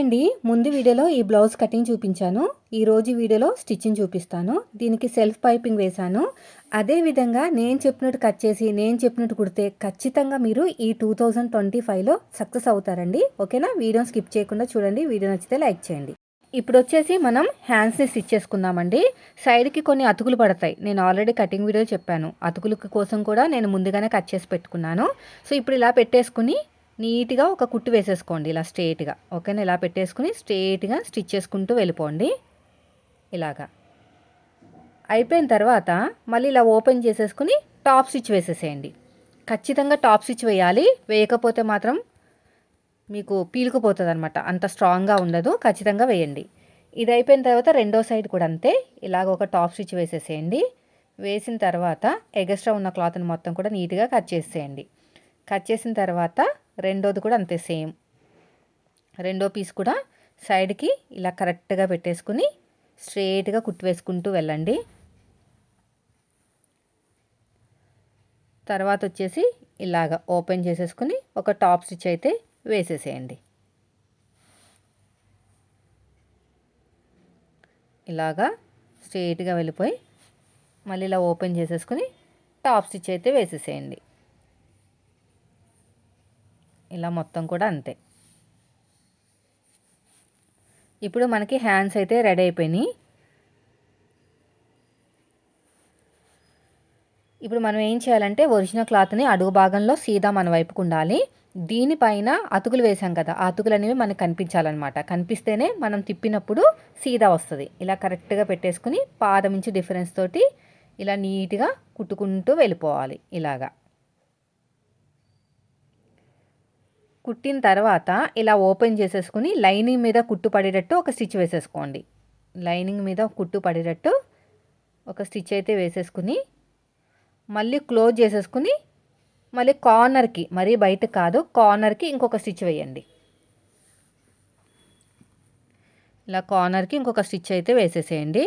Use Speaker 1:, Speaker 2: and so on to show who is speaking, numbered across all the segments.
Speaker 1: అండి ముందు వీడియోలో ఈ బ్లౌజ్ కటింగ్ చూపించాను. ఈరోజు వీడియోలో స్టిచ్చింగ్ చూపిస్తాను. దీనికి సెల్ఫ్ పైపింగ్ వేశాను. అదేవిధంగా నేను చెప్పినట్టు కట్ చేసి నేను చెప్పినట్టు కుడితే ఖచ్చితంగా మీరు ఈ టూ థౌజండ్ ట్వంటీ ఫైవ్లో సక్సెస్ అవుతారండి. ఓకేనా? వీడియో స్కిప్ చేయకుండా చూడండి. వీడియో నచ్చితే లైక్ చేయండి. ఇప్పుడు వచ్చేసి మనం హ్యాండ్స్ని స్టిచ్ చేసుకుందామండి. సైడ్కి కొన్ని అతుకులు పడతాయి. నేను ఆల్రెడీ కటింగ్ వీడియో చెప్పాను. అతుకుల కోసం కూడా నేను ముందుగానే కట్ చేసి పెట్టుకున్నాను. సో ఇప్పుడు ఇలా పెట్టేసుకుని నీట్గా ఒక కుట్టు వేసేసుకోండి ఇలా స్ట్రేట్గా. ఓకేనా? ఇలా పెట్టేసుకుని స్ట్రేట్గా స్టిచ్ చేసుకుంటూ వెళ్ళిపోండి. ఇలాగా. అయిపోయిన తర్వాత మళ్ళీ ఇలా ఓపెన్ చేసేసుకుని టాప్ స్టిచ్ వేసేసేయండి. ఖచ్చితంగా టాప్ స్టిచ్ వేయాలి. వేయకపోతే మాత్రం మీకు పీలుకుపోతుంది అనమాట అంత స్ట్రాంగ్గా ఉండదు. ఖచ్చితంగా వేయండి. ఇది అయిపోయిన తర్వాత రెండో సైడ్ కూడా అంతే. ఇలాగ ఒక టాప్ స్టిచ్ వేసేసేయండి. వేసిన తర్వాత ఎగస్ట్రా ఉన్న క్లాత్ని మొత్తం కూడా నీట్గా కట్ చేసేయండి కట్ చేసిన తర్వాత రెండోది కూడా అంతే సేమ్. రెండో పీస్ కూడా సైడ్కి ఇలా కరెక్ట్గా పెట్టేసుకుని స్ట్రేట్గా కుట్టివేసుకుంటూ వెళ్ళండి. తర్వాత వచ్చేసి ఇలాగ ఓపెన్ చేసేసుకుని ఒక టాప్ స్టిచ్ అయితే వేసేసేయండి. ఇలాగా స్ట్రేట్గా వెళ్ళిపోయి మళ్ళీ ఇలా ఓపెన్ చేసేసుకుని టాప్ స్టిచ్ అయితే వేసేసేయండి. ఇలా మొత్తం కూడా అంతే. ఇప్పుడు మనకి హ్యాండ్స్ అయితే రెడీ అయిపోయినాయి. ఇప్పుడు మనం ఏం చేయాలంటే ఒరిజినల్ క్లాత్ని అడుగు భాగంలో సీదా మన వైపుకు ఉండాలి. దీనిపైన అతుకులు వేసాం కదా ఆ అతుకులు అనేవి మనకు కనిపించాలన్నమాట. కనిపిస్తేనే మనం తిప్పినప్పుడు సీదా వస్తుంది. ఇలా కరెక్ట్గా పెట్టేసుకుని పాదం నుంచి డిఫరెన్స్ తోటి ఇలా నీట్గా కుట్టుకుంటూ వెళ్ళిపోవాలి ఇలాగా. కుట్టిన తర్వాత ఇలా ఓపెన్ చేసేసుకుని లైనింగ్ మీద కుట్టు పడేటట్టు ఒక స్టిచ్ వేసేసుకోండి. లైనింగ్ మీద కుట్టు పడేటట్టు ఒక స్టిచ్ అయితే వేసేసుకుని మళ్ళీ క్లోజ్ చేసేసుకుని మళ్ళీ కార్నర్కి మరీ బయట కాదు కార్నర్కి ఇంకొక స్టిచ్ వేయండి. ఇలా కార్నర్కి ఇంకొక స్టిచ్ అయితే వేసేసేయండి.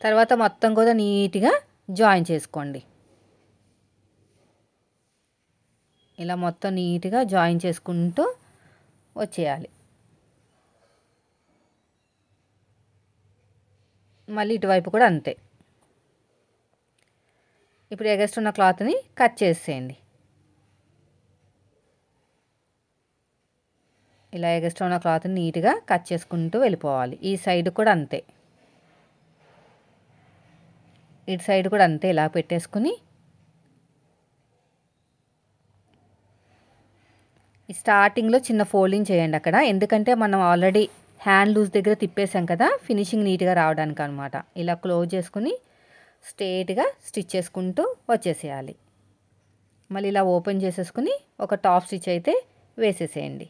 Speaker 1: తర్వాత మొత్తం కూడా నీట్గా జాయిన్ చేసుకోండి. ఇలా మొత్తం నీట్గా జాయిన్ చేసుకుంటూ వచ్చేయాలి. మళ్ళీ ఇటువైపు కూడా అంతే. ఇప్పుడు ఎగస్ట్ ఉన్న క్లాత్ని కట్ చేసేయండి. ఇలా ఎగస్ట్ ఉన్న క్లాత్ని నీట్గా కట్ చేసుకుంటూ వెళ్ళిపోవాలి. ఈ సైడ్ కూడా అంతే. ఇటు సైడ్ కూడా అంతే ఇలా పెట్టేసుకుని స్టార్టింగ్లో చిన్న ఫోల్డింగ్ చేయండి అక్కడ. ఎందుకంటే మనం ఆల్రెడీ హ్యాండ్ లూజ్ దగ్గర తిప్పేసాం కదా ఫినిషింగ్ నీట్గా రావడానికి అనమాట ఇలా క్లోజ్ చేసుకుని స్ట్రేట్గా స్టిచ్ చేసుకుంటూ వచ్చేసేయాలి. మళ్ళీ ఇలా ఓపెన్ చేసేసుకుని ఒక టాప్ స్టిచ్ అయితే వేసేసేయండి.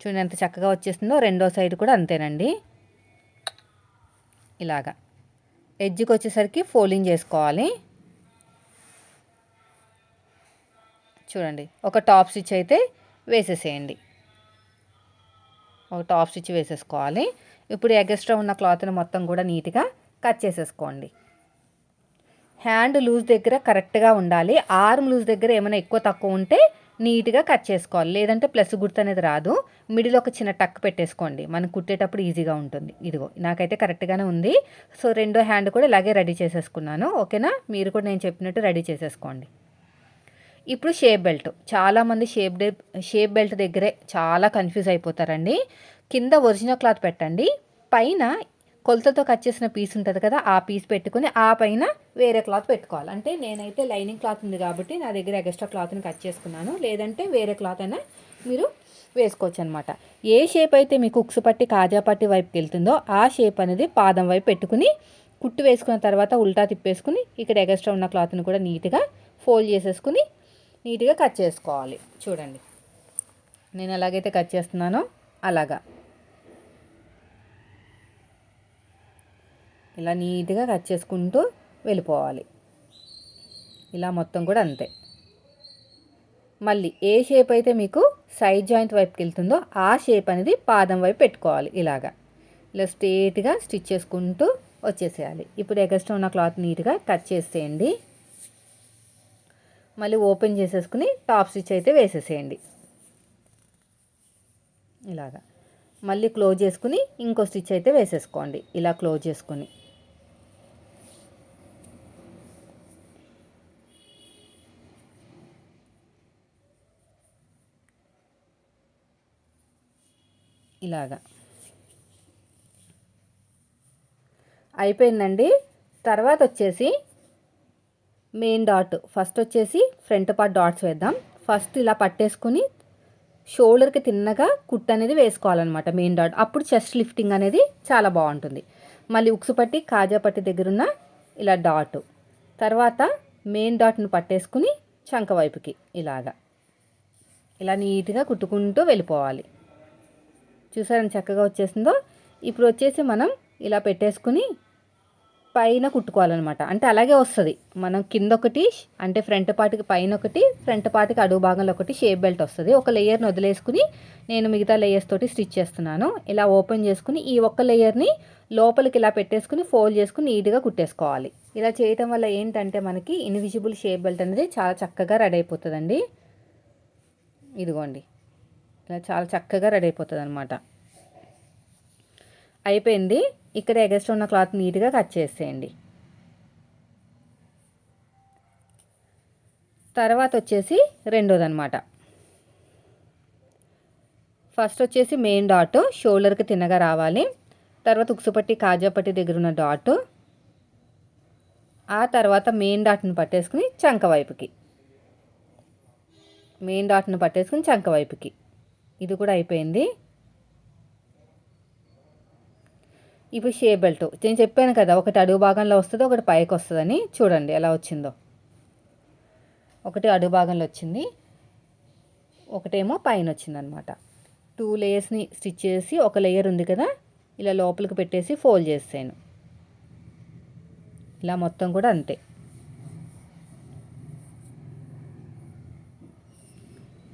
Speaker 1: చూడండి ఎంత చక్కగా వచ్చేస్తుందో రెండో సైడ్ కూడా అంతేనండి. ఇలాగా. ఎడ్జ్కి వచ్చేసరికి ఫోల్డింగ్ చేసుకోవాలి. చూడండి ఒక టాప్ స్టిచ్ అయితే వేసేసేయండి. ఒక టాప్ స్టిచ్ వేసేసుకోవాలి. ఇప్పుడు ఎగస్ట్రా ఉన్న క్లాత్ని మొత్తం కూడా నీట్గా కట్ చేసేసుకోండి. హ్యాండ్ లూజ్ దగ్గర కరెక్ట్గా ఉండాలి. ఆర్మ్ లూజ్ దగ్గర ఏమైనా ఎక్కువ తక్కువ ఉంటే నీట్గా కట్ చేసుకోవాలి. లేదంటే ప్లస్ గుర్తు అనేది రాదు. మిడిల్ ఒక చిన్న టక్ పెట్టేసుకోండి. మనం కుట్టేటప్పుడు ఈజీగా ఉంటుంది. ఇదిగో నాకైతే కరెక్ట్గానే ఉంది. సో రెండో హ్యాండ్ కూడా ఇలాగే రెడీ చేసేసుకున్నాను. ఓకేనా? మీరు కూడా నేను చెప్పినట్టు రెడీ చేసేసుకోండి. ఇప్పుడు షేప్ బెల్ట్. చాలామంది షేప్ షేప్ బెల్ట్ దగ్గరే చాలా కన్ఫ్యూజ్ అయిపోతారండి. కింద ఒరిజినల్ క్లాత్ పెట్టండి. పైన కొలతతో కట్ చేసిన పీస్ ఉంటుంది కదా ఆ పీస్ పెట్టుకుని ఆ పైన వేరే క్లాత్ పెట్టుకోవాలి. అంటే నేనైతే లైనింగ్ క్లాత్ ఉంది కాబట్టి నా దగ్గర ఎక్స్ట్రా క్లాత్ని కట్ చేసుకున్నాను. లేదంటే వేరే క్లాత్ అయినా మీరు వేసుకోవచ్చు అనమాట ఏ షేప్ అయితే మీకు ఉక్సు పట్టి కాజా పట్టి వైపుకి వెళ్తుందో ఆ షేప్ అనేది పాదం వైపు పెట్టుకుని కుట్టు వేసుకున్న తర్వాత ఉల్టా తిప్పేసుకుని ఇక్కడ ఎగస్ట్రా ఉన్న క్లాత్ని కూడా నీట్గా ఫోల్డ్ చేసేసుకుని నీట్గా కట్ చేసుకోవాలి. చూడండి. నేను ఎలాగైతే కట్ చేస్తున్నానో అలాగా. ఇలా నీట్గా కట్ చేసుకుంటూ వెళ్ళిపోవాలి. ఇలా మొత్తం కూడా అంతే. మళ్ళీ ఏ షేప్ అయితే మీకు సైడ్ జాయింట్ వైపుకి వెళ్తుందో ఆ షేప్ అనేది పాదం వైపు పెట్టుకోవాలి ఇలాగా. ఇలా స్ట్రేట్గా స్టిచ్ చేసుకుంటూ వచ్చేసేయాలి. ఇప్పుడు ఎగస్ట్రా ఉన్న క్లాత్ నీట్గా కట్ చేసేయండి. మళ్ళీ ఓపెన్ చేసేసుకుని టాప్ స్టిచ్ అయితే వేసేసేయండి. ఇలాగా. మళ్ళీ క్లోజ్ చేసుకుని ఇంకో స్టిచ్ అయితే వేసేసుకోండి. ఇలా క్లోజ్ చేసుకుని. ఇలాగా. అయిపోయిందండి. తర్వాత వచ్చేసి మెయిన్ డాట్. ఫస్ట్ వచ్చేసి ఫ్రంట్ పార్ట్ డాట్స్ వేద్దాం. ఫస్ట్ ఇలా పట్టేసుకుని షోల్డర్కి తిన్నగా కుట్ అనేది వేసుకోవాలన్నమాట మెయిన్ డాట్. అప్పుడు చెస్ట్ లిఫ్టింగ్ అనేది చాలా బాగుంటుంది. మళ్ళీ ఉక్సు పట్టి కాజా పట్టి దగ్గరున్న ఇలా డాట్. తర్వాత మెయిన్ డాట్ను పట్టేసుకుని చంక వైపుకి ఇలాగా. ఇలా నీట్గా కుట్టుకుంటూ వెళ్ళిపోవాలి. చూసారని చక్కగా వచ్చేసిందో? ఇప్పుడు వచ్చేసి మనం ఇలా పెట్టేసుకుని పైన కుట్టుకోవాలన్నమాట. అంటే అలాగే వస్తుంది. మనం కింద ఒకటి అంటే ఫ్రంట్ పార్ట్కి పైన ఒకటి ఫ్రంట్ పార్ట్కి అడుగు భాగంలో ఒకటి షేప్ బెల్ట్ వస్తుంది. ఒక లేయర్ని వదిలేసుకుని నేను మిగతా లేయర్స్ తోటి స్టిచ్ చేస్తున్నాను. ఇలా ఓపెన్ చేసుకుని ఈ ఒక్క లేయర్ని లోపలికి ఇలా పెట్టేసుకుని ఫోల్డ్ చేసుకుని నీట్గా కుట్టేసుకోవాలి. ఇలా చేయటం వల్ల ఏంటంటే మనకి ఇన్విజిబుల్ షేప్ బెల్ట్ అనేది చాలా చక్కగా రెడీ అయిపోతుందండి. ఇదిగోండి. ఇలా చాలా చక్కగా రెడీ అయిపోతుంది అనమాట అయిపోయింది. ఇక్కడ ఎగస్ట్ ఉన్న క్లాత్ నీట్గా కట్ చేసేయండి. తర్వాత వచ్చేసి రెండోదనమాట ఫస్ట్ వచ్చేసి మెయిన్ డాట్ షోల్డర్కి తిన్నగా రావాలి. తర్వాత ఉక్సుపట్టి కాజాపట్టి దగ్గర ఉన్న డాట్. ఆ తర్వాత మెయిన్ డాట్ను పట్టేసుకుని చంక వైపుకి. మెయిన్ డాట్ను పట్టేసుకుని చంక వైపుకి. ఇది కూడా అయిపోయింది. ఇప్పుడు షే బెల్ట్. నేను చెప్పాను కదా ఒకటి అడుగు భాగంలో వస్తుంది ఒకటి పైకి వస్తుందని. చూడండి ఎలా వచ్చిందో. ఒకటి అడుగు భాగంలో వచ్చింది ఒకటేమో పైన వచ్చిందనమాట. టూ లేయర్స్ని స్టిచ్ చేసి ఒక లేయర్ ఉంది కదా ఇలా లోపలికి పెట్టేసి ఫోల్డ్ చేసాను ఇలా మొత్తం కూడా అంతే.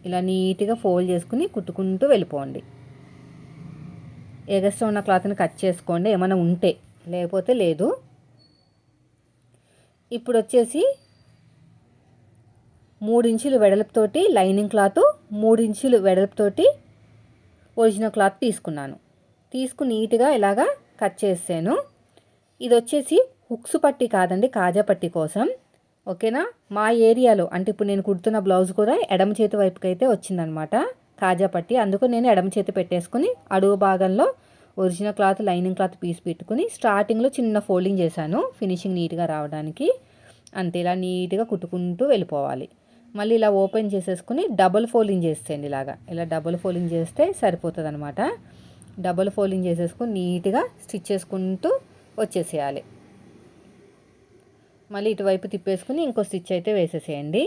Speaker 1: ఇలా నీట్గా ఫోల్డ్ చేసుకుని కుట్టుకుంటూ వెళ్ళిపోండి. ఎగస్ట్రా ఉన్న క్లాత్ని కట్ చేసుకోండి ఏమైనా ఉంటే. లేకపోతే లేదు. ఇప్పుడు వచ్చేసి మూడించులు వెడల్పుతోటి లైనింగ్ క్లాత్ మూడించులు వెడల్పుతోటి ఒరిజినల్ క్లాత్ తీసుకున్నాను. తీసుకుని నీట్గా ఇలాగా కట్ చేసాను ఇది వచ్చేసి హుక్స్ పట్టి కాదండి కాజా పట్టి కోసం. ఓకేనా? మా ఏరియాలో అంటే ఇప్పుడు నేను కుడుతున్న బ్లౌజ్ కూడా ఎడమ చేతి వైపుకైతే వచ్చిందనమాట. కాజా పట్టి అందుకు నేను ఎడమ చేతి పెట్టేసుకుని అడుగు భాగంలో original cloth lining cloth piece పెట్టుకుని స్టార్టింగ్లో చిన్న ఫోల్డింగ్ చేశాను ఫినిషింగ్ నీట్గా రావడానికి. అంతే ఇలా నీట్గా కుట్టుకుంటూ వెళ్ళిపోవాలి. మళ్ళీ ఇలా ఓపెన్ చేసేసుకుని డబుల్ ఫోల్డింగ్ చేసేయండి ఇలాగా. ఇలా డబుల్ ఫోల్డింగ్ చేస్తే సరిపోతుంది అనమాట డబుల్ ఫోల్డింగ్ చేసేసుకుని నీట్గా స్టిచ్ చేసుకుంటూ వచ్చేసేయాలి. మళ్ళీ ఇటువైపు తిప్పేసుకుని ఇంకో స్టిచ్ అయితే వేసేసేయండి.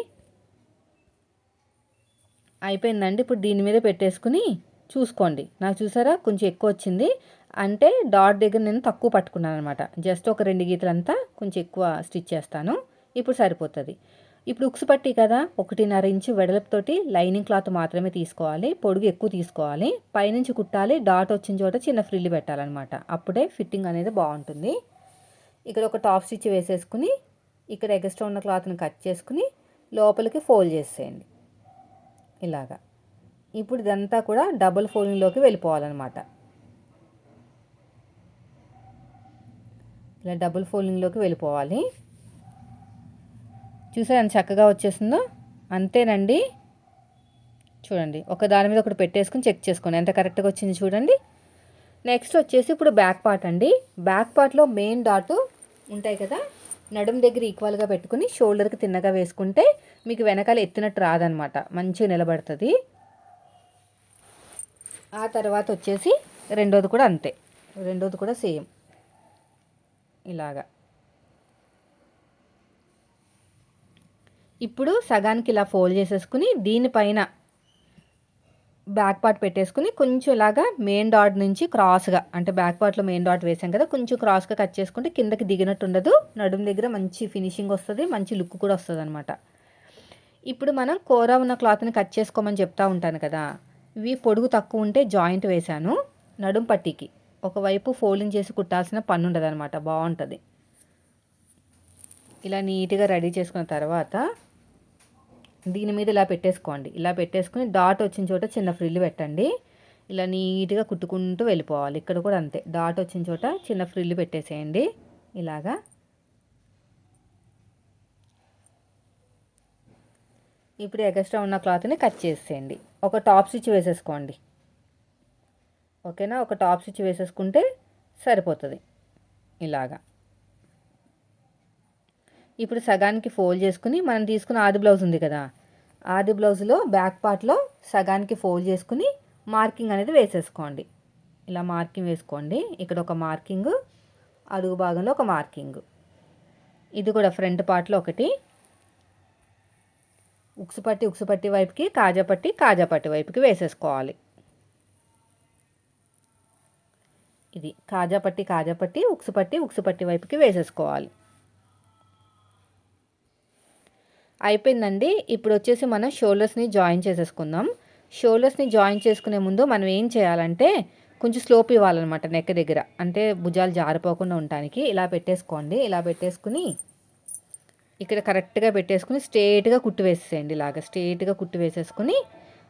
Speaker 1: అయిపోయిందండి. ఇప్పుడు దీని మీద పెట్టేసుకుని చూసుకోండి. నాకు చూసారా? కొంచెం ఎక్కువ వచ్చింది. అంటే డాట్ దగ్గర నేను తక్కువ పట్టుకున్నాను అనమాట జస్ట్ ఒక రెండు గీతలంతా కొంచెం ఎక్కువ స్టిచ్ చేస్తాను. ఇప్పుడు సరిపోతుంది. ఇప్పుడు ఉక్స్ పట్టి కదా ఒకటిన్నర ఇంచు వెడలపుతోటి లైనింగ్ క్లాత్ మాత్రమే తీసుకోవాలి. పొడుగు ఎక్కువ తీసుకోవాలి. పైనుంచి కుట్టాలి. డాట్ వచ్చిన చోట చిన్న ఫ్రిల్లు పెట్టాలన్నమాట. అప్పుడే ఫిట్టింగ్ అనేది బాగుంటుంది. ఇక్కడ ఒక టాప్ స్టిచ్ వేసేసుకుని ఇక్కడ ఎగస్ట్రా ఉన్న క్లాత్ని కట్ చేసుకుని లోపలికి ఫోల్డ్ చేసేయండి. ఇలాగా. ఇప్పుడు ఇదంతా కూడా డబుల్ ఫోల్డింగ్లోకి వెళ్ళిపోవాలన్నమాట. ఇలా డబుల్ ఫోల్డింగ్లోకి వెళ్ళిపోవాలి. చూసారు ఎంత చక్కగా వచ్చేసిందో? అంతేనండి. చూడండి ఒక దాని మీద ఒకటి పెట్టేసుకుని చెక్ చేసుకోండి. ఎంత కరెక్ట్గా వచ్చింది చూడండి. నెక్స్ట్ వచ్చేసి ఇప్పుడు బ్యాక్ పార్ట్ అండి. బ్యాక్ పార్ట్లో మెయిన్ డాటు ఉంటాయి కదా? నడుం దగ్గర ఈక్వల్గా పెట్టుకుని షోల్డర్కి తిన్నగా వేసుకుంటే మీకు వెనకాల ఎత్తినట్టు రాదనమాట మంచిగా నిలబడుతుంది. ఆ తర్వాత వచ్చేసి రెండోది కూడా అంతే. రెండోది కూడా సేమ్ ఇలాగా. ఇప్పుడు సగానికి ఇలా ఫోల్డ్ చేసేసుకుని దీనిపైన బ్యాక్ పార్ట్ పెట్టేసుకుని కొంచెం ఇలాగా మెయిన్ డాట్ నుంచి క్రాస్గా అంటే బ్యాక్ పార్ట్లో మెయిన్ డాట్ వేసాం కదా కొంచెం క్రాస్గా కట్ చేసుకుంటే కిందకి దిగినట్టు ఉండదు. నడుము దగ్గర మంచి ఫినిషింగ్ వస్తుంది మంచి లుక్ కూడా వస్తుంది అనమాట ఇప్పుడు మనం కూర ఉన్న క్లాత్ని కట్ చేసుకోమని చెప్తా ఉంటాను కదా. ఇవి పొడుగు తక్కువ ఉంటే జాయింట్ వేశాను నడుం పట్టికి. ఒకవైపు ఫోల్డింగ్ చేసి కుట్టాల్సిన పని ఉండదు అనమాట బాగుంటుంది. ఇలా నీట్గా రెడీ చేసుకున్న తర్వాత దీని మీద ఇలా పెట్టేసుకోండి. ఇలా పెట్టేసుకుని డాట్ వచ్చిన చోట చిన్న ఫ్రిల్ పెట్టండి. ఇలా నీట్గా కుట్టుకుంటూ వెళ్ళిపోవాలి. ఇక్కడ కూడా అంతే. డాట్ వచ్చిన చోట చిన్న ఫ్రిల్ పెట్టేసేయండి. ఇలాగా. ఇప్పుడు ఎక్స్ట్రా ఉన్న క్లాత్ని కట్ చేసేయండి. ఒక టాప్ స్టిచ్ వేసేసుకోండి. ఓకేనా? ఒక టాప్ స్టిచ్ వేసేసుకుంటే సరిపోతుంది. ఇలాగా. ఇప్పుడు సగానికి ఫోల్డ్ చేసుకుని మనం తీసుకున్న ఆది బ్లౌజ్ ఉంది కదా ఆది బ్లౌజ్లో బ్యాక్ పార్ట్లో సగానికి ఫోల్డ్ చేసుకుని మార్కింగ్ అనేది వేసేసుకోండి. ఇలా మార్కింగ్ వేసుకోండి. ఇక్కడ ఒక మార్కింగ్ అడుగు భాగంలో ఒక మార్కింగ్. ఇది కూడా ఫ్రంట్ పార్ట్లో ఒకటి. ఉక్సుపట్టి ఉక్సుపట్టి వైపుకి కాజాపట్టి కాజాపట్టి వైపుకి వేసేసుకోవాలి. ఇది కాజాపట్టి కాజాపట్టి ఉక్సుపట్టి ఉక్సుపట్టి వైపుకి వేసేసుకోవాలి. అయిపోయిందండి. ఇప్పుడు వచ్చేసి మనం షోల్డర్స్ని జాయిన్ చేసేసుకుందాం. షోల్డర్స్ని జాయిన్ చేసుకునే ముందు మనం ఏం చేయాలంటే కొంచెం స్లోప్ ఇవ్వాలన్నమాట నెక్ దగ్గర. అంటే భుజాలు జారిపోకుండా ఉండటానికి ఇలా పెట్టేసుకోండి. ఇలా పెట్టేసుకుని ఇక్కడ కరెక్ట్గా పెట్టేసుకుని స్ట్రేట్గా కుట్టు వేసేయండి ఇలాగ. స్ట్రేట్గా కుట్టు వేసేసుకుని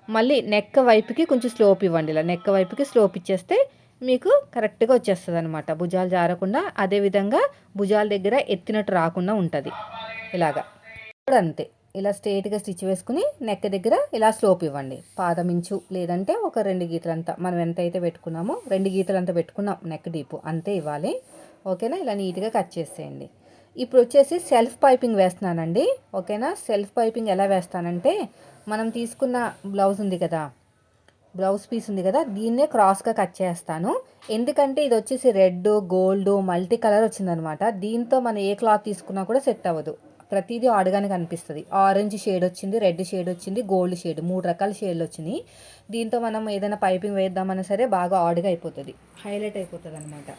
Speaker 1: మళ్ళీ నెక్ వైపుకి కొంచెం స్లోప్ ఇవ్వండి. ఇలా నెక్ వైపుకి స్లోప్ ఇచ్చేస్తే మీకు కరెక్ట్గా వచ్చేస్తుంది అనమాట భుజాలు జారకుండా అదేవిధంగా భుజాల దగ్గర ఎత్తినట్టు రాకుండా ఉంటుంది. ఇలాగా. ఇప్పుడు అంతే ఇలా స్ట్రేట్గా స్టిచ్ వేసుకుని నెక్ దగ్గర ఇలా స్లోప్ ఇవ్వండి. పాదమించు లేదంటే ఒక రెండు గీతలంతా మనం ఎంత అయితే పెట్టుకున్నామో రెండు గీతలంతా పెట్టుకున్నాం నెక్ డీపు అంతే ఇవ్వాలి. ఓకేనా? ఇలా నీట్గా కట్ చేసేయండి. ఇప్పుడు వచ్చేసి సెల్ఫ్ పైపింగ్ వేస్తున్నానండి. ఓకేనా? సెల్ఫ్ పైపింగ్ ఎలా వేస్తానంటే మనం తీసుకున్న బ్లౌజ్ ఉంది కదా బ్లౌజ్ పీస్ ఉంది కదా దీన్నే క్రాస్గా కట్ చేస్తాను. ఎందుకంటే ఇది వచ్చేసి రెడ్ గోల్డ్ మల్టీ కలర్ వచ్చిందనమాట. దీంతో మనం ఏ క్లాత్ తీసుకున్నా కూడా సెట్ అవ్వదు. ప్రతిదీ ఆడగానే కనిపిస్తుంది. ఆరెంజ్ షేడ్ వచ్చింది రెడ్ షేడ్ వచ్చింది గోల్డ్ షేడ్ మూడు రకాల షేడ్లు వచ్చినాయి. దీంతో మనం ఏదైనా పైపింగ్ వేద్దామన్నా సరే బాగా ఆడుగా అయిపోతుంది. హైలైట్ అయిపోతుంది అనమాట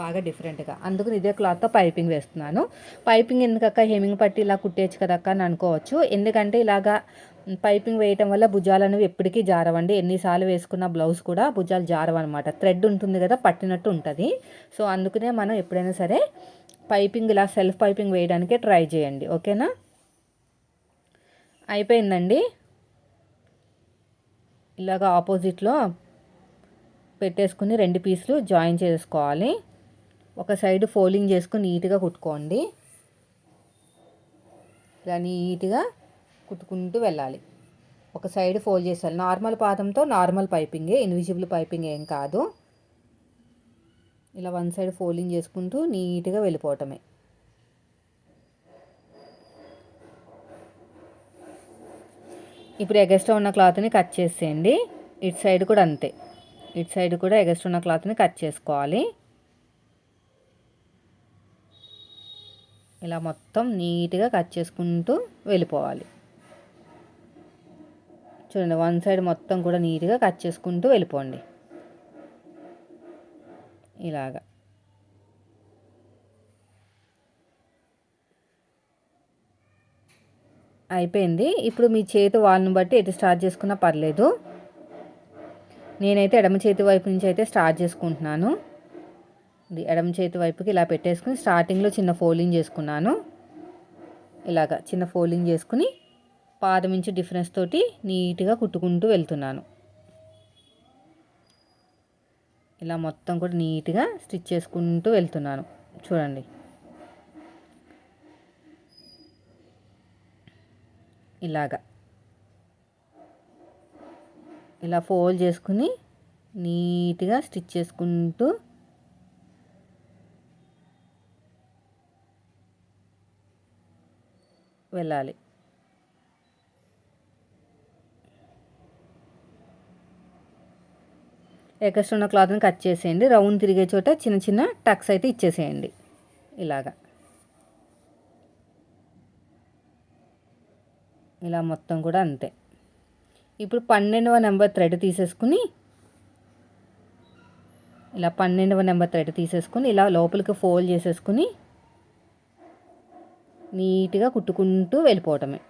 Speaker 1: బాగా డిఫరెంట్గా. అందుకని ఇదే క్లాత్తో పైపింగ్ వేస్తున్నాను. పైపింగ్ ఎందుకక్క? హెమింగ్ పట్టి ఇలా కుట్టేయచ్చు కదక్క అని అనుకోవచ్చు. ఎందుకంటే ఇలాగా పైపింగ్ వేయటం వల్ల భుజాలు అనేవి ఎప్పటికీ జారవండి. ఎన్నిసార్లు వేసుకున్న బ్లౌజ్ కూడా భుజాలు జారవన్నమాట. థ్రెడ్ ఉంటుంది కదా పట్టినట్టు ఉంటుంది. సో అందుకనే మనం ఎప్పుడైనా సరే పైపింగ్ ఇలా సెల్ఫ్ పైపింగ్ వేయడానికే ట్రై చేయండి. ఓకేనా? అయిపోయిందండి. ఇలాగ ఆపోజిట్లో పెట్టేసుకుని రెండు పీసులు జాయిన్ చేసుకోవాలి. ఒక సైడ్ ఫోల్డింగ్ చేసుకుని నీట్గా కుట్టుకోండి. ఇలా నీట్గా కుట్టుకుంటూ వెళ్ళాలి. ఒక సైడ్ ఫోల్డ్ చేసాలి నార్మల్ పాదంతో నార్మల్ పైపింగే ఇన్విజిబుల్ పైపింగ్ ఏం కాదు. ఇలా వన్ సైడ్ ఫోల్డింగ్ చేసుకుంటూ నీట్గా వెళ్ళిపోవటమే. ఇప్పుడు ఎగస్ట్రా ఉన్న క్లాత్ని కట్ చేసేయండి. ఇటు సైడ్ కూడా అంతే. ఇటు సైడ్ కూడా ఎగస్ట్రా ఉన్న క్లాత్ని కట్ చేసుకోవాలి. ఇలా మొత్తం నీట్గా కట్ చేసుకుంటూ వెళ్ళిపోవాలి. చూడండి వన్ సైడ్ మొత్తం కూడా నీట్గా కట్ చేసుకుంటూ వెళ్ళిపోండి. ఇలాగా. అయిపోయింది. ఇప్పుడు మీ చేతి వాళ్ళని బట్టి ఎటు స్టార్ట్ చేసుకున్నా పర్లేదు. నేనైతే ఎడమ చేతి వైపు నుంచి అయితే స్టార్ట్ చేసుకుంటున్నాను. ఎడమ చేతి వైపుకి ఇలా పెట్టేసుకుని స్టార్టింగ్లో చిన్న ఫోల్డింగ్ చేసుకున్నాను. ఇలాగా చిన్న ఫోల్డింగ్ చేసుకుని పాదం నుంచి డిఫరెన్స్ తోటి నీట్గా కుట్టుకుంటూ వెళ్తున్నాను. ఇలా మొత్తం కూడా నీట్గా స్టిచ్ చేసుకుంటూ వెళ్తున్నాను. చూడండి. ఇలాగా. ఇలా ఫోల్డ్ చేసుకుని నీట్గా స్టిచ్ చేసుకుంటూ వెళ్ళాలి. ఎక్స్ట్రా ఉన్న క్లాత్ని కట్ చేసేయండి. రౌండ్ తిరిగే చోట చిన్న చిన్న టక్స్ అయితే ఇచ్చేసేయండి. ఇలాగా. ఇలా మొత్తం కూడా అంతే. ఇప్పుడు పన్నెండవ నెంబర్ థ్రెడ్ తీసేసుకుని ఇలా పన్నెండవ నెంబర్ థ్రెడ్ తీసేసుకుని ఇలా లోపలికి ఫోల్డ్ చేసేసుకుని నీట్గా కుట్టుకుంటూ వెళ్ళిపోవటమే.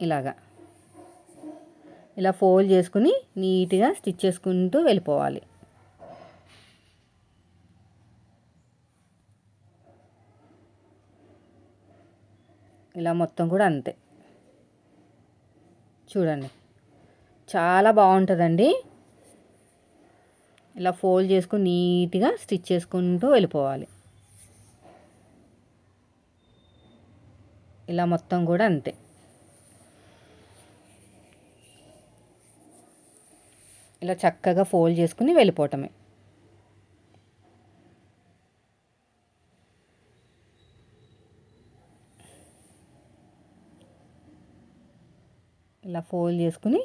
Speaker 1: ఇలాగా. ఇలా ఫోల్డ్ చేసుకుని నీట్గా స్టిచ్ చేసుకుంటూ వెళ్ళిపోవాలి. ఇలా మొత్తం కూడా అంతే. చూడండి. చాలా బాగుంటుందండి. ఇలా ఫోల్డ్ చేసుకుని నీట్గా స్టిచ్ చేసుకుంటూ వెళ్ళిపోవాలి. ఇలా మొత్తం కూడా అంతే. ఇలా చక్కగా ఫోల్డ్ చేసుకుని వెళ్ళిపోవటమే. ఇలా ఫోల్డ్ చేసుకుని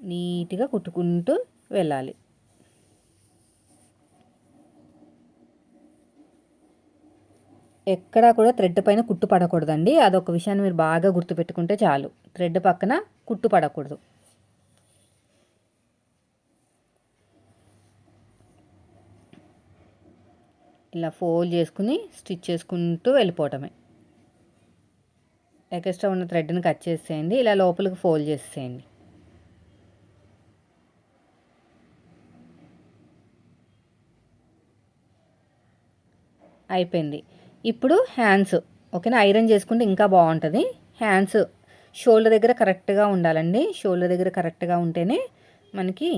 Speaker 1: నీట్గా కుట్టుకుంటూ వెళ్ళాలి. ఎక్కడా కూడా థ్రెడ్ పైన కుట్టు పడకూడదండి. అదొక విషయాన్ని మీరు బాగా గుర్తుపెట్టుకుంటే చాలు. థ్రెడ్ పక్కన కుట్టు పడకూడదు. ఇలా ఫోల్డ్ చేసుకుని స్టిచ్ చేసుకుంటూ వెళ్ళిపోవటమే. ఎక్స్ట్రా ఉన్న థ్రెడ్ని కట్ చేసేయండి ఇలా లోపలికి ఫోల్డ్ చేసేయండి. అయిపోయింది. ఇప్పుడు హ్యాండ్స్ ఓకేనా? ఐరన్ చేసుకుంటే ఇంకా బాగుంటుంది. హ్యాండ్స్ షోల్డర్ దగ్గర కరెక్ట్గా ఉండాలండి. షోల్డర్ దగ్గర కరెక్ట్గా ఉంటేనే మనకి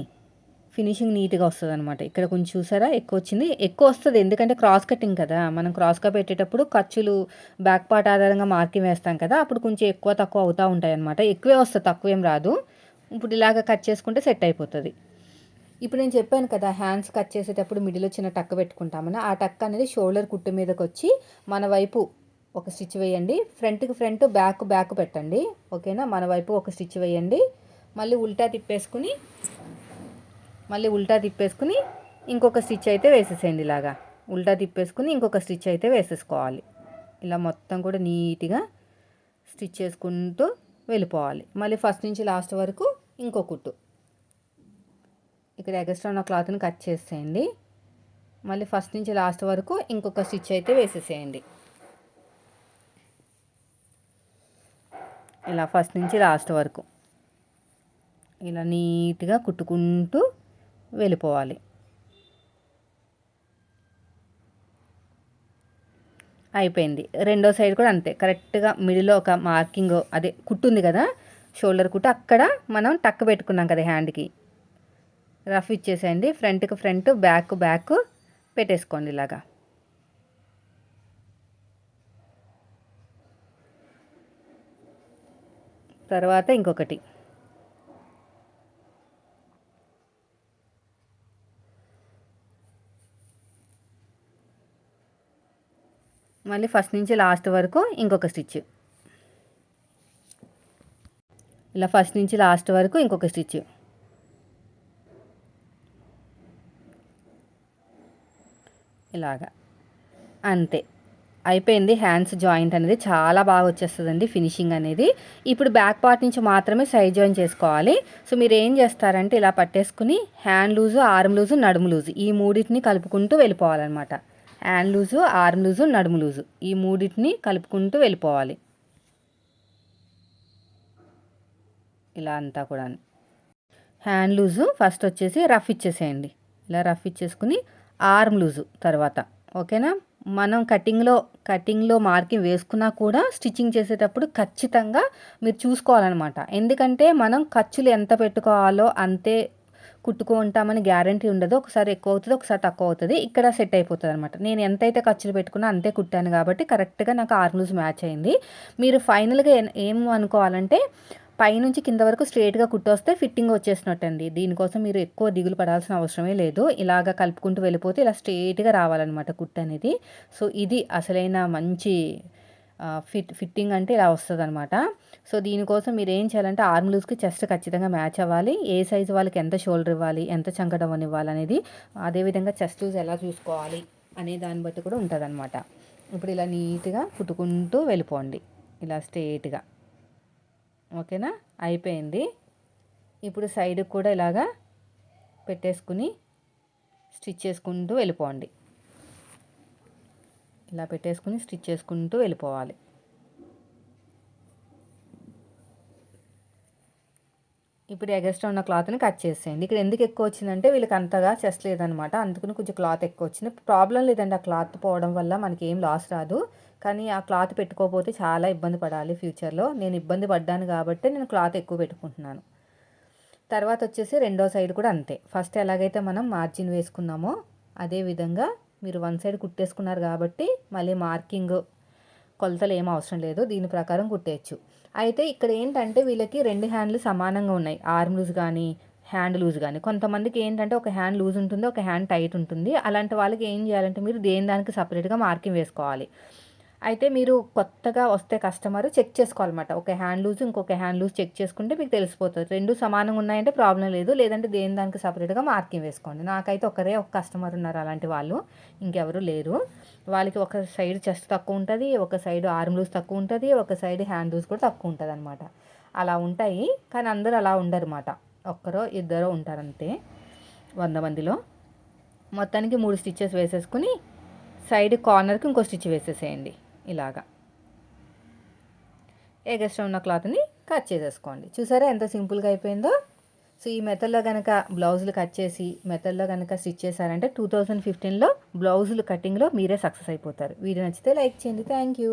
Speaker 1: ఫినిషింగ్ నీట్గా వస్తుంది అనమాట ఇక్కడ కొంచెం చూసారా? ఎక్కువ వచ్చింది. ఎక్కువ వస్తుంది. ఎందుకంటే క్రాస్ కటింగ్ కదా. మనం క్రాస్గా పెట్టేటప్పుడు ఖర్చులు బ్యాక్ పార్ట్ ఆధారంగా మార్కింగ్ వేస్తాం కదా. అప్పుడు కొంచెం ఎక్కువ తక్కువ అవుతూ ఉంటాయి అనమాట ఎక్కువే వస్తుంది. తక్కువ ఏం రాదు. ఇప్పుడు ఇలాగ కట్ చేసుకుంటే సెట్ అయిపోతుంది. ఇప్పుడు నేను చెప్పాను కదా హ్యాండ్స్ కట్ చేసేటప్పుడు మిడిల్ చిన్న టక్ పెట్టుకుంటామని. ఆ టక్ అనేది షోల్డర్ కుట్టు మీదకి వచ్చి మన వైపు ఒక స్టిచ్ వేయండి. ఫ్రంట్కి ఫ్రంట్ బ్యాక్ బ్యాక్ పెట్టండి. ఓకేనా? మన వైపు ఒక స్టిచ్ వేయండి. మళ్ళీ ఉల్టా తిప్పేసుకుని మళ్ళీ ఉల్టా తిప్పేసుకుని ఇంకొక స్టిచ్ అయితే వేసేసేయండి ఇలాగా. ఉల్టా తిప్పేసుకుని ఇంకొక స్టిచ్ అయితే వేసేసుకోవాలి. ఇలా మొత్తం కూడా నీట్గా స్టిచ్ చేసుకుంటూ వెళ్ళిపోవాలి. మళ్ళీ ఫస్ట్ నుంచి లాస్ట్ వరకు ఇంకో కుట్టు. ఇక్కడ ఎగస్ట్రా ఉన్న క్లాత్ని కట్ చేసేయండి. మళ్ళీ ఫస్ట్ నుంచి లాస్ట్ వరకు ఇంకొక స్టిచ్ అయితే వేసేసేయండి. ఇలా ఫస్ట్ నుంచి లాస్ట్ వరకు. ఇలా నీట్గా కుట్టుకుంటూ వెళ్ళిపోవాలి. అయిపోయింది. రెండో సైడ్ కూడా అంతే. కరెక్ట్గా మిడిల్లో ఒక మార్కింగ్ అదే కుట్టుంది కదా షోల్డర్ కుట్టు అక్కడ మనం టక్ పెట్టుకున్నాం కదా హ్యాండ్కి. రఫ్ ఇచ్చేసేయండి. ఫ్రంట్కి ఫ్రంట్ బ్యాక్ బ్యాక్ పెట్టేసుకోండి ఇలాగా. తర్వాత ఇంకొకటి. మళ్ళీ ఫస్ట్ నుంచి లాస్ట్ వరకు ఇంకొక స్టిచ్. ఇలా ఫస్ట్ నుంచి లాస్ట్ వరకు ఇంకొక స్టిచ్. ఇలాగా. అంతే. అయిపోయింది హ్యాండ్స్ జాయింట్ అనేది చాలా బాగా వచ్చేస్తుందండి ఫినిషింగ్ అనేది. ఇప్పుడు బ్యాక్ పార్ట్ నుంచి మాత్రమే సైడ్ జాయిన్ చేసుకోవాలి. సో మీరు ఏం చేస్తారంటే ఇలా పట్టేసుకుని హ్యాండ్ లూజు ఆర్మ్ లూజు నడుము లూజు ఈ మూడింటిని కలుపుకుంటూ వెళ్ళిపోవాలన్నమాట. హ్యాండ్ లూజు ఆర్మ్ లూజు నడుము లూజు. ఈ మూడింటిని కలుపుకుంటూ వెళ్ళిపోవాలి. ఇలా అంతా కూడా హ్యాండ్ లూజు ఫస్ట్ వచ్చేసి రఫ్ ఇచ్చేసేయండి. ఇలా రఫ్ ఇచ్చేసుకుని ఆర్మ్ లూజు తర్వాత. ఓకేనా? మనం కటింగ్లో కటింగ్లో మార్కింగ్ వేసుకున్నా కూడా స్టిచ్చింగ్ చేసేటప్పుడు ఖచ్చితంగా మీరు చూసుకోవాలన్నమాట. ఎందుకంటే మనం ఖర్చులు ఎంత పెట్టుకోవాలో అంతే కుట్టుకుంటామని గ్యారంటీ ఉండదు. ఒకసారి ఎక్కువ అవుతుంది ఒకసారి తక్కువ అవుతుంది. ఇక్కడ సెట్ అయిపోతుంది అనమాట నేను ఎంతైతే ఖర్చులు పెట్టుకున్నా అంతే కుట్టాను కాబట్టి కరెక్ట్గా నాకు ఆర్మ్ మ్యాచ్ అయింది. మీరు ఫైనల్గా ఏం అనుకోవాలంటే పైనుంచి కింద వరకు స్ట్రేట్గా కుట్టొస్తే ఫిట్టింగ్ వచ్చేసినట్టండి. దీనికోసం మీరు ఎక్కువ దిగులు పడాల్సిన అవసరమే లేదు. ఇలాగ కలుపుకుంటూ వెళ్ళిపోతే ఇలా స్ట్రేట్గా రావాలన్నమాట కుట్టు అనేది. సో ఇది అసలైన మంచి ఫిట్ ఫిట్టింగ్ అంటే ఇలా వస్తుంది అనమాట సో దీనికోసం మీరు ఏం చేయాలంటే ఆర్మ్ లూజ్కి చెస్ట్ ఖచ్చితంగా మ్యాచ్ అవ్వాలి. ఏ సైజు వాళ్ళకి ఎంత షోల్డర్ ఇవ్వాలి ఎంత చంకడం ఇవ్వాలి అనేది అదేవిధంగా చెస్ట్ లూజ్ ఎలా చూసుకోవాలి అనే దాన్ని బట్టి కూడా ఉంటుంది అనమాట ఇప్పుడు ఇలా నీట్గా కుట్టుకుంటూ వెళ్ళిపోండి. ఇలా స్ట్రేట్గా ఓకేనా? అయిపోయింది. ఇప్పుడు సైడ్కి కూడా ఇలాగా పెట్టేసుకుని స్టిచ్ చేసుకుంటూ వెళ్ళిపోండి. ఇలా పెట్టేసుకుని స్టిచ్ చేసుకుంటూ వెళ్ళిపోవాలి. ఇప్పుడు ఎగస్ట్రా ఉన్న క్లాత్ని కట్ చేసేయండి. ఇక్కడ ఎందుకు ఎక్కువ వచ్చిందంటే వీళ్ళకి అంతగా చెస్ట్ లేదనమాట. అందుకని కొంచెం క్లాత్ ఎక్కువ వచ్చింది. ప్రాబ్లం లేదండి ఆ క్లాత్ పోవడం వల్ల మనకి ఏం లాస్ రాదు. కానీ ఆ క్లాత్ పెట్టుకోకపోతే చాలా ఇబ్బంది పడాలి ఫ్యూచర్లో. నేను ఇబ్బంది పడ్డాను కాబట్టి నేను క్లాత్ ఎక్కువ పెట్టుకుంటున్నాను. తర్వాత వచ్చేసి రెండో సైడ్ కూడా అంతే. ఫస్ట్ ఎలాగైతే మనం మార్జిన్ వేసుకున్నామో అదే విధంగా మీరు వన్ సైడ్ కుట్టేసుకున్నారు కాబట్టి మళ్ళీ మార్కింగ్ కొలతలు ఏం అవసరం లేదు. దీని ప్రకారం కుట్టేయచ్చు. అయితే ఇక్కడ ఏంటంటే వీళ్ళకి రెండు హ్యాండ్లు సమానంగా ఉన్నాయి. ఆర్మ్ లూజ్ కానీ హ్యాండ్ లూజ్ కానీ. కొంతమందికి ఏంటంటే ఒక హ్యాండ్ లూజ్ ఉంటుంది ఒక హ్యాండ్ టైట్ ఉంటుంది. అలాంటి వాళ్ళకి ఏం చేయాలంటే మీరు దేని దానికి సపరేట్గా మార్కింగ్ వేసుకోవాలి. అయితే మీరు కొత్తగా వస్తే కస్టమర్ చెక్ చేసుకోవాలన్నమాట. ఒక హ్యాండ్ లూజ్ ఇంకొక హ్యాండ్ లూజ్ చెక్ చేసుకుంటే మీకు తెలిసిపోతుంది. రెండు సమానంగా ఉన్నాయంటే ప్రాబ్లం లేదు. లేదంటే దేని దానికి సపరేట్గా మార్కింగ్ వేసుకోండి. నాకైతే ఒకరే ఒక కస్టమర్ ఉన్నారు అలాంటి వాళ్ళు. ఇంకెవరు లేరు. వాళ్ళకి ఒక సైడ్ చెస్ట్ తక్కువ ఉంటుంది ఒక సైడ్ ఆర్మ్ లూజ్ తక్కువ ఉంటుంది ఒక సైడ్ హ్యాండ్ లూజ్ కూడా తక్కువ ఉంటుంది అనమాట అలా ఉంటాయి. కానీ అందరూ అలా ఉండరు అనమాట ఒక్కరో ఇద్దరో ఉంటారంతే వంద మందిలో. మొత్తానికి మూడు స్టిచ్చెస్ వేసేసుకుని సైడ్ కార్నర్కి ఇంకో స్టిచ్ వేసేసేయండి. ఇలాగా. ఎగస్ట్రా ఉన్న క్లాత్ని కట్ చేసేసుకోండి. చూసారా ఎంత సింపుల్గా అయిపోయిందో? సో ఈ మెథడ్లో కనుక బ్లౌజులు కట్ చేసి మెథడ్లో కనుక స్టిచ్ చేశారంటే టూ థౌజండ్ ఫిఫ్టీన్లో బ్లౌజులు కటింగ్లో మీరే సక్సెస్ అయిపోతారు. వీడియో నచ్చితే లైక్ చేయండి. Thank you.